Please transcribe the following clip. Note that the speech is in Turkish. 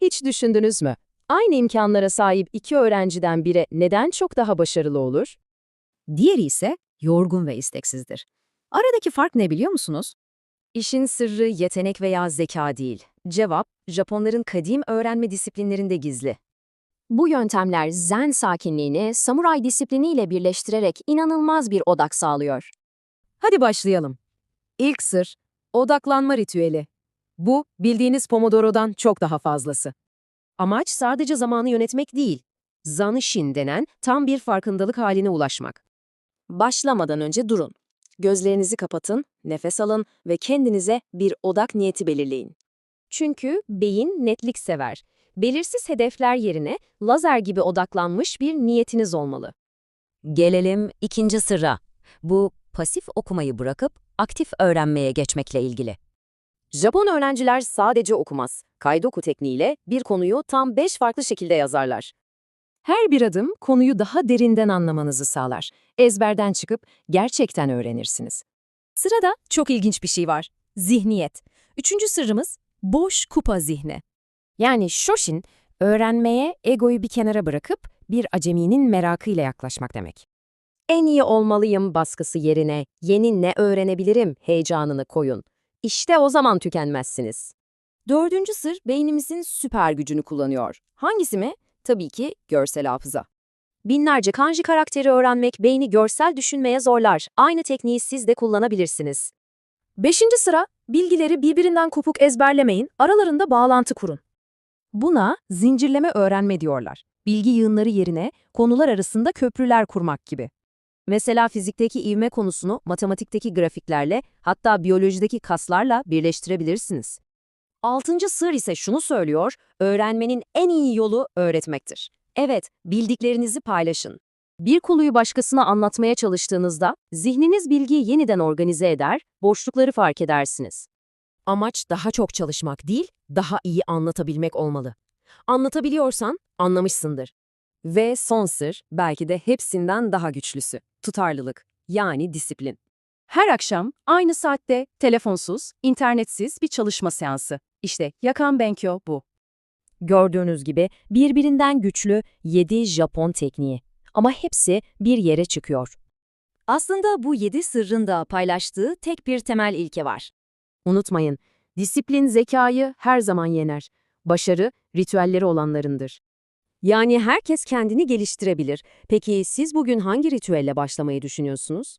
Hiç düşündünüz mü? Aynı imkanlara sahip iki öğrenciden biri neden çok daha başarılı olur? Diğeri ise yorgun ve isteksizdir. Aradaki fark ne biliyor musunuz? İşin sırrı yetenek veya zeka değil. Cevap, Japonların kadim öğrenme disiplinlerinde gizli. Bu yöntemler zen sakinliğini samuray disipliniyle birleştirerek inanılmaz bir odak sağlıyor. Hadi başlayalım. İlk sır, odaklanma ritüeli. Bu, bildiğiniz Pomodoro'dan çok daha fazlası. Amaç sadece zamanı yönetmek değil, Zanishin denen tam bir farkındalık haline ulaşmak. Başlamadan önce durun. Gözlerinizi kapatın, nefes alın ve kendinize bir odak niyeti belirleyin. Çünkü beyin netlik sever. Belirsiz hedefler yerine lazer gibi odaklanmış bir niyetiniz olmalı. Gelelim ikinci sırra. Bu pasif okumayı bırakıp aktif öğrenmeye geçmekle ilgili. Japon öğrenciler sadece okumaz. Kaidoku tekniğiyle bir konuyu tam 5 farklı şekilde yazarlar. Her bir adım konuyu daha derinden anlamanızı sağlar. Ezberden çıkıp gerçekten öğrenirsiniz. Sırada çok ilginç bir şey var. Zihniyet. Üçüncü sırrımız boş kupa zihni. Yani Shoshin, öğrenmeye egoyu bir kenara bırakıp bir aceminin merakıyla yaklaşmak demek. En iyi olmalıyım baskısı yerine yeni ne öğrenebilirim heyecanını koyun. İşte o zaman tükenmezsiniz. Dördüncü sır beynimizin süper gücünü kullanıyor. Hangisi mi? Tabii ki görsel hafıza. Binlerce kanji karakteri öğrenmek beyni görsel düşünmeye zorlar. Aynı tekniği siz de kullanabilirsiniz. Beşinci sıra, bilgileri birbirinden kopuk ezberlemeyin, aralarında bağlantı kurun. Buna zincirleme öğrenme diyorlar. Bilgi yığınları yerine konular arasında köprüler kurmak gibi. Mesela fizikteki ivme konusunu matematikteki grafiklerle, hatta biyolojideki kaslarla birleştirebilirsiniz. Altıncı sır ise şunu söylüyor, öğrenmenin en iyi yolu öğretmektir. Evet, bildiklerinizi paylaşın. Bir konuyu başkasına anlatmaya çalıştığınızda, zihniniz bilgiyi yeniden organize eder, boşlukları fark edersiniz. Amaç daha çok çalışmak değil, daha iyi anlatabilmek olmalı. Anlatabiliyorsan, anlamışsındır. Ve son sır, belki de hepsinden daha güçlüsü, tutarlılık, yani disiplin. Her akşam aynı saatte telefonsuz, internetsiz bir çalışma seansı. İşte Yakan Benkyo bu. Gördüğünüz gibi birbirinden güçlü 7 Japon tekniği. Ama hepsi bir yere çıkıyor. Aslında bu 7 sırrın da paylaştığı tek bir temel ilke var. Unutmayın, disiplin zekayı her zaman yener. Başarı, ritüelleri olanlarındır. Yani herkes kendini geliştirebilir. Peki siz bugün hangi ritüelle başlamayı düşünüyorsunuz?